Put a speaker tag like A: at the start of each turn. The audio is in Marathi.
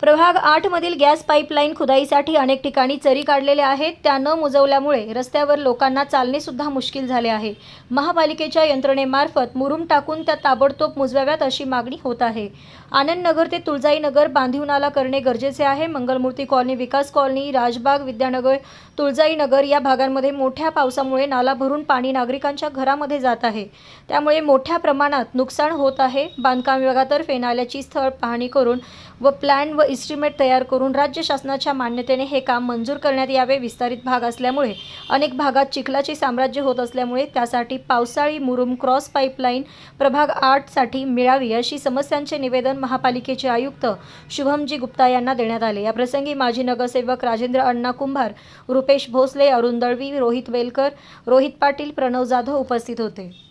A: प्रभाग आठमधील गॅस पाईपलाईन खुदाईसाठी अनेक ठिकाणी चरी काढलेल्या आहेत. त्या न मुजवल्यामुळे रस्त्यावर लोकांना चालणेसुद्धा मुश्किल झाले आहे. महापालिकेच्या यंत्रणेमार्फत मुरुम टाकून त्या ताबडतोब मुजवाव्यात अशी मागणी होत आहे. आनंदनगर ते तुळजाईनगर बांधिवनाला बांधीव नाला करणे गरजेचे आहे. मंगलमूर्ती कॉलनी विकास कॉलनी राजबाग विद्यानगर तुळजाईनगर या भागांमध्ये मोठ्या पावसामुळे नाला भरून पाणी नागरिकांच्या घरामध्ये जात आहे. त्यामुळे मोठ्या प्रमाणात नुकसान होत आहे. बांधकाम विभागातर्फे नाल्याची स्थळ पाहणी करून व प्लॅन व इस्टिमेट तयार करून राज्य शासनाच्या मान्यतेने हे काम मंजूर करण्यात यावे विस्तारित भाग असल्यामुळे. अनेक भागात चिखलाचे साम्राज्य होत असल्यामुळे त्यासाठी पावसाळी मुरुम क्रॉस पाईपलाईन प्रभाग आठसाठी मिळावी अशी समस्यांचे निवेदन महापालिकेचे आयुक्त शुभमजी गुप्ता यांना देण्यात आले. या प्रसंगी माजी नगरसेवक राजेंद्र अण्णा कुंभार रुपेश भोसले अरुण दळवी रोहित वेलकर रोहित पाटील प्रणव जाधव उपस्थित होते.